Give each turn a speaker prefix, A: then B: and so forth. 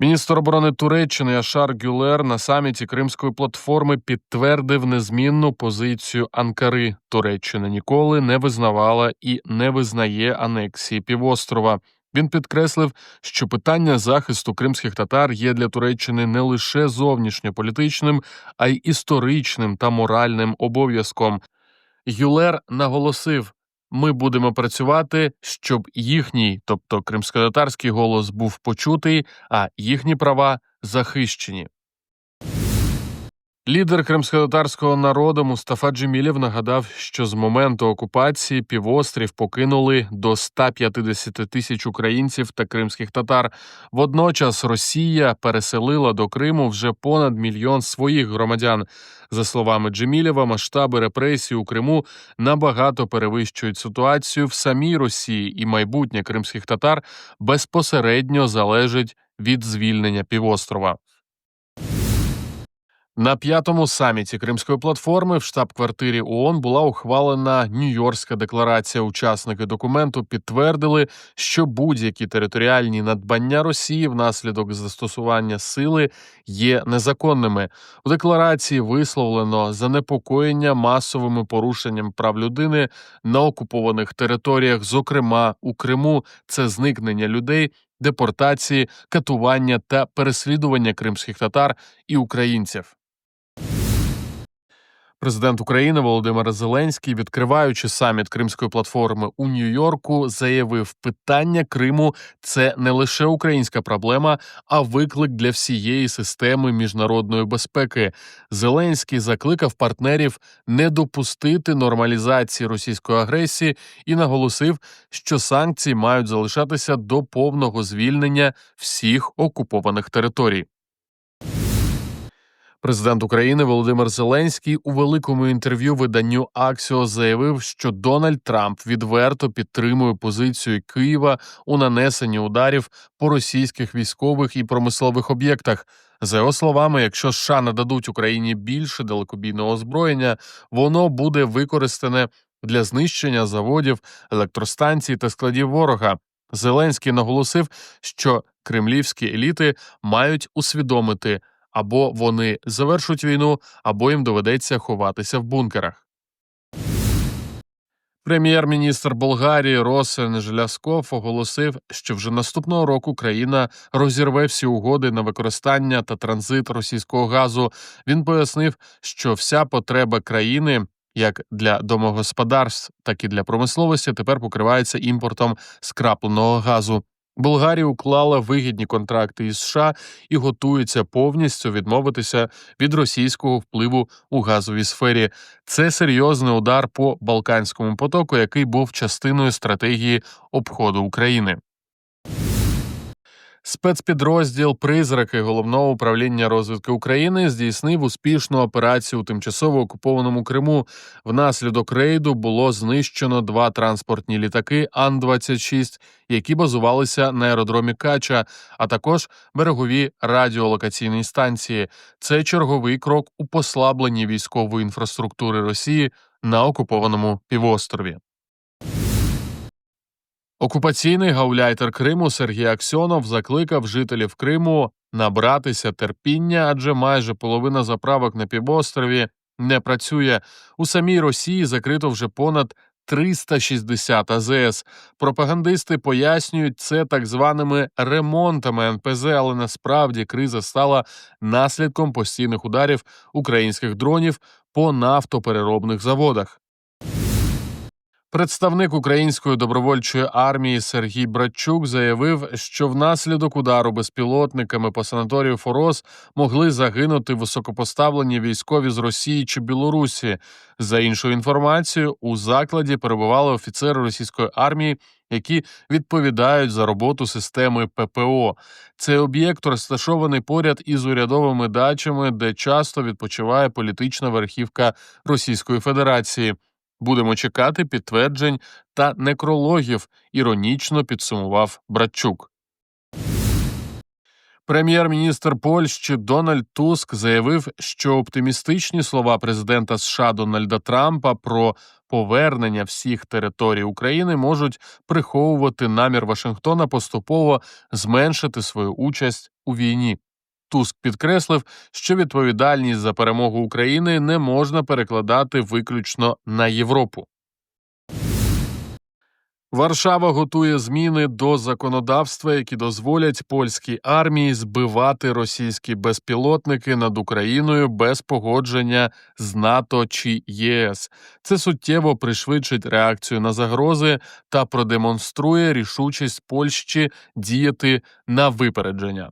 A: Міністр оборони Туреччини Ашар Гюлер на саміті Кримської платформи підтвердив незмінну позицію Анкари. Туреччина ніколи не визнавала і не визнає анексії півострова. Він підкреслив, що питання захисту кримських татар є для Туреччини не лише зовнішньополітичним, а й історичним та моральним обов'язком. Гюлер наголосив: ми будемо працювати, щоб їхній, тобто кримськотатарський голос, був почутий, а їхні права захищені. Лідер кримськотатарського народу Мустафа Джемілєв нагадав, що з моменту окупації півострів покинули до 150 тисяч українців та кримських татар. Водночас Росія переселила до Криму вже понад мільйон своїх громадян. За словами Джемілєва, масштаби репресій у Криму набагато перевищують ситуацію в самій Росії, і майбутнє кримських татар безпосередньо залежить від звільнення півострова. На п'ятому саміті Кримської платформи в штаб-квартирі ООН була ухвалена Нью-Йоркська декларація. Учасники документу підтвердили, що будь-які територіальні надбання Росії внаслідок застосування сили є незаконними. У декларації висловлено занепокоєння масовими порушенням прав людини на окупованих територіях, зокрема у Криму. Це зникнення людей. Депортації, катування та переслідування кримських татар і українців. Президент України Володимир Зеленський, відкриваючи саміт Кримської платформи у Нью-Йорку, заявив, питання Криму це не лише українська проблема, а виклик для всієї системи міжнародної безпеки. Зеленський закликав партнерів не допустити нормалізації російської агресії і наголосив, що санкції мають залишатися до повного звільнення всіх окупованих територій. Президент України Володимир Зеленський у великому інтерв'ю виданню Аксіо заявив, що Дональд Трамп відверто підтримує позицію Києва у нанесенні ударів по російських військових і промислових об'єктах. За його словами, якщо США нададуть Україні більше далекобійного озброєння, воно буде використане для знищення заводів, електростанцій та складів ворога. Зеленський наголосив, що кремлівські еліти мають усвідомити або вони завершуть війну, або їм доведеться ховатися в бункерах. Прем'єр-міністр Болгарії Росен Жлясков оголосив, що вже наступного року країна розірве всі угоди на використання та транзит російського газу. Він пояснив, що вся потреба країни. Як для домогосподарств, так і для промисловості тепер покривається імпортом скрапленого газу. Болгарія уклала вигідні контракти із США і готується повністю відмовитися від російського впливу у газовій сфері. Це серйозний удар по Балканському потоку, який був частиною стратегії обходу України. Спецпідрозділ Призраки головного управління розвідки України здійснив успішну операцію у тимчасово окупованому Криму. Внаслідок рейду було знищено два транспортні літаки Ан-26, які базувалися на аеродромі Кача, а також берегові радіолокаційні станції. Це черговий крок у послабленні військової інфраструктури Росії на окупованому півострові. Окупаційний гауляйтер Криму Сергій Аксьонов закликав жителів Криму набратися терпіння, адже майже половина заправок на півострові не працює. У самій Росії закрито вже понад 360 АЗС. Пропагандисти пояснюють це так званими ремонтами НПЗ, але насправді криза стала наслідком постійних ударів українських дронів по нафтопереробних заводах. Представник української добровольчої армії Сергій Братчук заявив, що внаслідок удару безпілотниками по санаторію Форос могли загинути високопоставлені військові з Росії чи Білорусі. За іншою інформацією, у закладі перебували офіцери російської армії, які відповідають за роботу системи ППО. Цей об'єкт розташований поряд із урядовими дачами, де часто відпочиває політична верхівка Російської Федерації. Будемо чекати підтверджень та некрологів, іронічно підсумував Братчук. Прем'єр-міністр Польщі Дональд Туск заявив, що оптимістичні слова президента США Дональда Трампа про повернення всіх територій України можуть приховувати намір Вашингтона поступово зменшити свою участь у війні. Туск підкреслив, що відповідальність за перемогу України не можна перекладати виключно на Європу. Варшава готує зміни до законодавства, які дозволять польській армії збивати російські безпілотники над Україною без погодження з НАТО чи ЄС. Це суттєво пришвидшить реакцію на загрози та продемонструє рішучість Польщі діяти на випередження.